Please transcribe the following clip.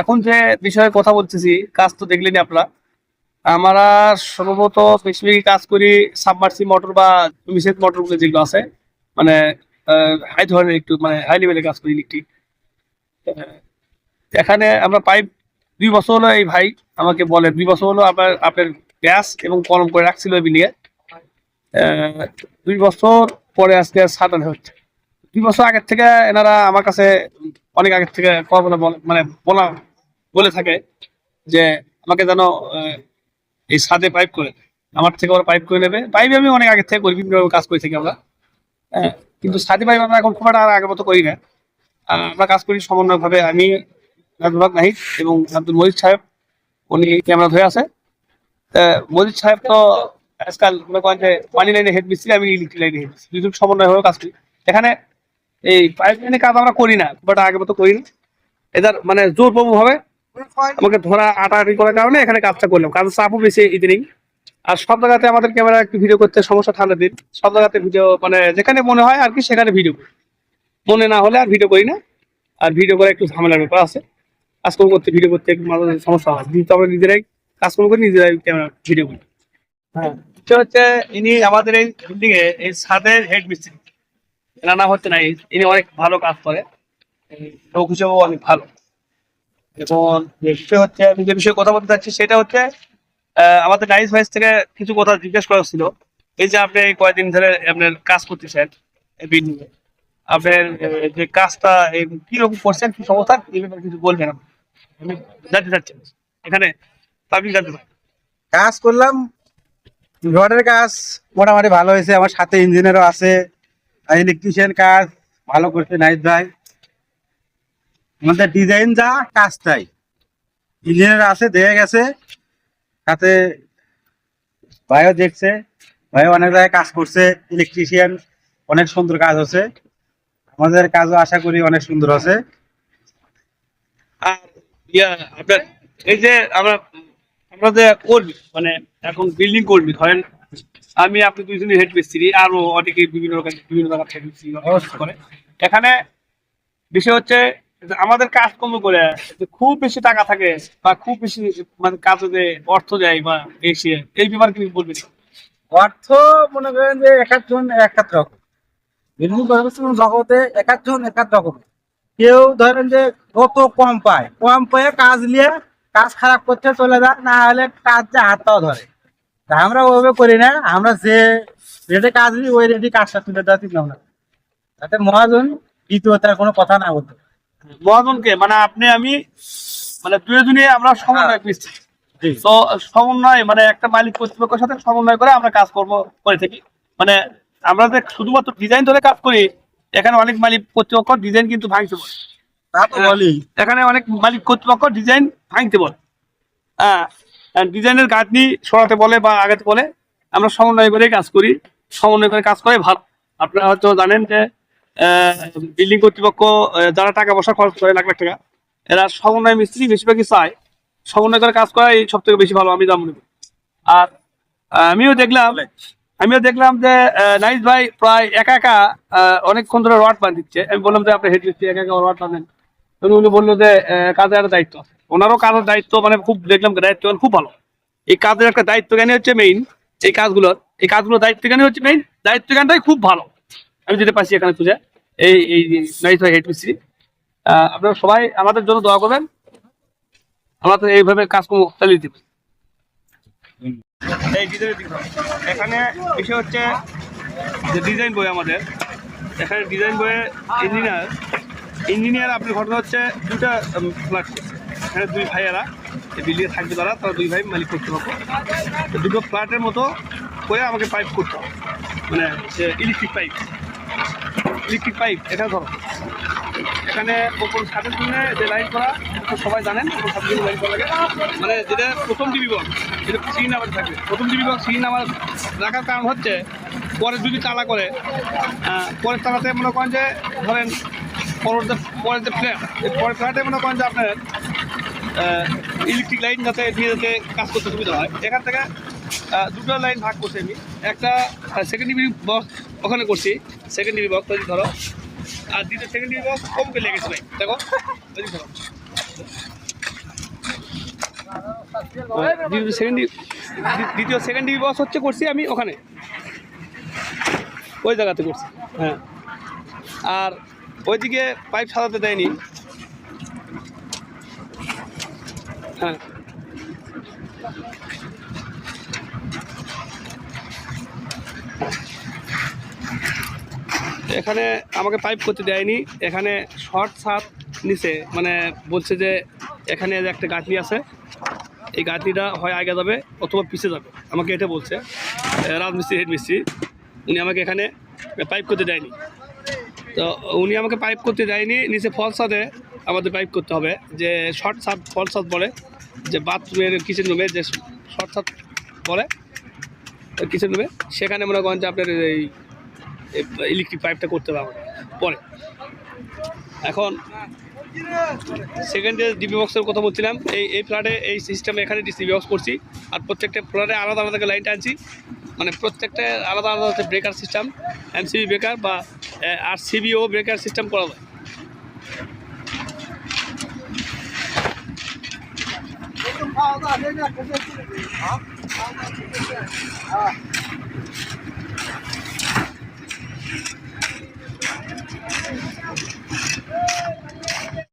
এখন যে বিষয়ে কথা বলতেছি, কাজ তো দেখলেনি আপনারা। আমরা সর্বত বেশিরভাগই কাজ করি সাবমার্সি মোটর বা মিসেস মোটরগুলো যেগুলো আছে। মানে হাই ধরনের একটু মানে হাই লেভেলের কাজ করি ইলেকট্রিক এখানে আমরা পাইপ দুই বছর হলো এই ভাই আমাকে বলে, দুই বছর হলো আপনার আপনার গ্যাস এবং কলম করে রাখছিল বিলিয়ে। দুই বছর পরে আজকে সাটানো হচ্ছে। দুই বছর আগের থেকে এনারা আমার কাছে অনেক আগের থেকে মানে বলা বলে থাকে যে আমাকে যেন এই সাদে পাইপ করে আমার থেকে ওরা পাইপ করে নেবে। পাইপ আমি অনেক আগের থেকে করি বিভিন্ন কাজ করে থাকি আমরা। হ্যাঁ, কিন্তু ছাদে পাইপ আমরা এখন খুব একটা আগের মতো করি না। আমরা কাজ করি সমন্বয়ভাবে। আমি নাজমুল নাহিদ এবং আব্দুল মজিদ সাহেব উনি ক্যামেরা ধরে আছে। মজিদ সাহেব তো আজকাল মনে করেন যে পানি লাইনে হেড মিস্ত্রি আমি ইলেকট্রিক লাইনে হেড মিস্ত্রি দুজন সমন্বয় কাজ করি। এখানে এই পাইপ লাইনে কাজ আমরা করি না বাট আগে মতো করি না। এদের মানে জোরপ্রভু ভাবে আমাকে ধরা, আটাআটি করার কারণে এখানে কাজটা করলাম কাজের চাপও বেশি ইদানিং আর সব জায়গাতে আমাদের ক্যামেরা একটু ভিডিও করতে সমস্যা ঠান্ডা দিন। সব জায়গাতে ভিডিও মানে যেখানে মনে হয় আর কি সেখানে ভিডিও করি। মনে না হলে আর ভিডিও করি না। আর ভিডিও করে একটু ঝামেলার ব্যাপার আছে। কাজকর্ম করতে ভিডিও করতে একটু মাঝে সমস্যা হয়। কিন্তু আমরা নিজেরাই কাজকর্ম করি, নিজেরাই ক্যামেরা ভিডিও করি। হ্যাঁ। হচ্ছে ইনি আমাদের এই বিল্ডিং এ, এই ছাদের হেড মিস্ত্রি নাম হচ্ছে না ইনি অনেক ভালো কাজ করে। লোক হিসেবেও অনেক ভালো। এবং যে বিষয় হচ্ছে আমি যে বিষয়ে কথা বলতে চাচ্ছি সেটা হচ্ছে আহ, আমাদের নাইস ভাইস থেকে কিছু কথা জিজ্ঞেস করা ছিল এই যে আপনি এই কয়েকদিন ধরে আপনার কাজ করতেছেন বিল্ডিং আপনার যে কাজটা কীরকম করছেন কি সমস্যা এই ব্যাপারে কিছু বলবেন আপনি? আমি জানতে চাচ্ছি। এখানে পাবলিক জানতে পারে কাজ করলাম। রডের কাজ মোটামুটি ভালো হয়েছে আমার সাথে ইঞ্জিনিয়ারও আছে। ইলেকট্রিশিয়ান কাজ ভালো করছে নাইট ভাই আমাদের ডিজাইন যা, কাজ তাই। ইঞ্জিনিয়ার আছে দেখে গেছে। সাথে ভাইও দেখছে ভাই অনেক জায়গায় কাজ করছে ইলেকট্রিশিয়ান অনেক সুন্দর কাজ হচ্ছে আমাদের কাজও আশা করি অনেক সুন্দর আছে। আর এই যে আমরা আমরা যে কর্মী মানে এখন বিল্ডিং কর্মী, ধরেন আমি আপনি দুইজনই হেড মিস্ত্রি আরও অনেকে বিভিন্ন বিভিন্ন জায়গার হেড মিস্ত্রি করে। এখানে বিষয় হচ্ছে আমাদের কাজকর্ম করে খুব বেশি টাকা থাকে বা খুব বেশি মানে কাজে অর্থ দেয় বা এসে এই ব্যাপারে কি বলবেন? অর্থ মনে করেন যে এক একজন এক এক রকম। কনস্ট্রাকশন জগতে এক একজন এক এক রকম। কেউ ধরেন যে কত কম পায়, কম পেয়ে কাজ নিয়ে কাজ খারাপ করতে চলে যায়, না হলে কাজ যে হাতটাও ধরে। তা আমরা ওইভাবে করি না আমরা যে রেটে কাজ নিই ওই রেটে কাজটা তুলে দেওয়া ভাবনা করি। তাতে মহাজন দ্বিতীয় তার কোনো কথা না বলতে মহাজনকে মানে আপনি আমি মানে দুজনে আমরা সমন্বয় মিস্ত্রি। তো সমন্বয় মানে একটা মালিক কর্তৃপক্ষের সাথে সমন্বয় করে আমরা কাজকর্ম করে থাকি। মানে আমরা যে শুধুমাত্র ডিজাইন ধরে কাজ করি এখানে অনেক মালিক কর্তৃপক্ষ ডিজাইন কিন্তু ভাঙতে বলি। এখানে অনেক মালিক কর্তৃপক্ষ ডিজাইন ভাঙতে বলে। হ্যাঁ ডিজাইনের গাঁথনি সরাতে বলে বা আগাতে বলে, আমরা সমন্বয় করে কাজ করি। সমন্বয় করে কাজ করে ভালো। আপনারা হয়তো জানেন যে বিল্ডিং কর্তৃপক্ষ যারা টাকা পয়সা খরচ করে লাখ লাখ টাকা, এরা সমন্বয় মিস্ত্রি বেশিরভাগই চায়। সমন্বয় করে কাজ করাই সব থেকে বেশি ভালো, আমি যা মনে করি। আর আমিও দেখলাম আমিও দেখলাম যে নাইস ভাই প্রায় একা একা অনেকক্ষণ ধরে রড বাঁধ দিচ্ছে আমি বললাম যে, আপনি হেড মিস্ত্রি একা একা রড বাঁধেন? উনি বলল যে কাজের একটা দায়িত্ব আছে। ওনারও কাজের দায়িত্ব মানে খুব দেখলাম দায়িত্ব খুব ভালো। এই কাজের একটা দায়িত্ব জ্ঞানী হচ্ছে মেইন এই কাজগুলোর এই কাজগুলোর দায়িত্ব জ্ঞানী হচ্ছে মেইন দায়িত্ব জ্ঞানটাই খুব ভালো। আমি যেটা পাচ্ছি এখানে খুঁজে। এই এই নাইস হেড মিস্ত্রি আপনারা সবাই আমাদের জন্য দোয়া করবেন। আমরা তো এইভাবে কাজকর্ম চালিয়ে দিব। এখানে বিষয় হচ্ছে ডিজাইন বই আমাদের। এখানে ডিজাইন বইয়ে ইঞ্জিনিয়ার ইঞ্জিনিয়ার, আপনার ঘটনা হচ্ছে দুটা ফ্ল্যাট এখানে দুই ভাইয়েরা, এই বিল্ডিংয়ে থাকবে তারা তারা দুই ভাই মালিক কর্তৃপক্ষ তো দুটো ফ্ল্যাটের মতো করে আমাকে পাইপ করতে হবে। মানে ইলেকট্রিক পাইপ ইলেকট্রিক পাইপ এটা ধরো। এখানে ওপর ছাদের জন্য যে লাইন করা সবাই জানেন, ওপর ছাদের জন্য লাইন করা লাগে। মানে যেটা প্রথম ডিবি বল যেটা সি নাম্বার থাকবে। প্রথম ডিবি বল সি নাম্বার রাখার কারণ হচ্ছে, পরে যদি তালা করে পরের তালাতে মনে করেন যে, ধরেন পরের পরের যে পরের ফ্ল্যাটে মনে করেন যে আপনার ইলেকট্রিক লাইন যাতে দিয়ে যাতে কাজ করতে সুবিধা হয়। এখান থেকে দুটো লাইন ভাগ করছি আমি। একটা সেকেন্ড ডিবি বক্স ওখানে করছি। সেকেন্ড ডিবি বক্স তৈরি ধরো, আর দ্বিতীয় সেকেন্ড ডিবি বক্স কম করে লেগেছে ভাই। দেখো দ্বিতীয় সেকেন্ড দ্বিতীয় সেকেন্ড ডিবি বক্স হচ্ছে করছি আমি ওখানে। ওই জায়গাতে করছি। হ্যাঁ। আর ওইদিকে পাইপ সাজাতে দেয়নি। হ্যাঁ। এখানে আমাকে পাইপ করতে দেয়নি। এখানে শর্ট সাত নিচে মানে বলছে যে এখানে একটা গাঁথনি আছে, এই গাঁথনিটা হয় আগে যাবে অথবা পিছিয়ে যাবে। আমাকে এটা বলছে, রাজমিস্ত্রি হেড মিস্ত্রি উনি আমাকে এখানে পাইপ করতে দেয়নি। তো উনি আমাকে পাইপ করতে দেয়নি, নিচে ফল সাদে আমাদের পাইপ করতে হবে, যে শর্ট সাত ফল সাত বলে, যে বাথরুমের কিচেন রুমে যে শর্ট সাত বলে কিচেন রুমে সেখানে মনে করেন যে আপনার এই ইলেকট্রিক পাইপটা করতে হবে পরে। এখন সেকেন্ডে ডিবি বক্সের কথা বলছিলাম, এই এই ফ্ল্যাটে এই সিস্টেমে এখানে ডিসিবি বক্স করছি, আর প্রত্যেকটা ফ্ল্যাটে আলাদা আলাদা লাইন টানছি মানে প্রত্যেকটা আলাদা আলাদা ব্রেকার সিস্টেম এমসিবি ব্রেকার বা আর সিবিও ব্রেকার সিস্টেম করা যায়। হ্যাঁ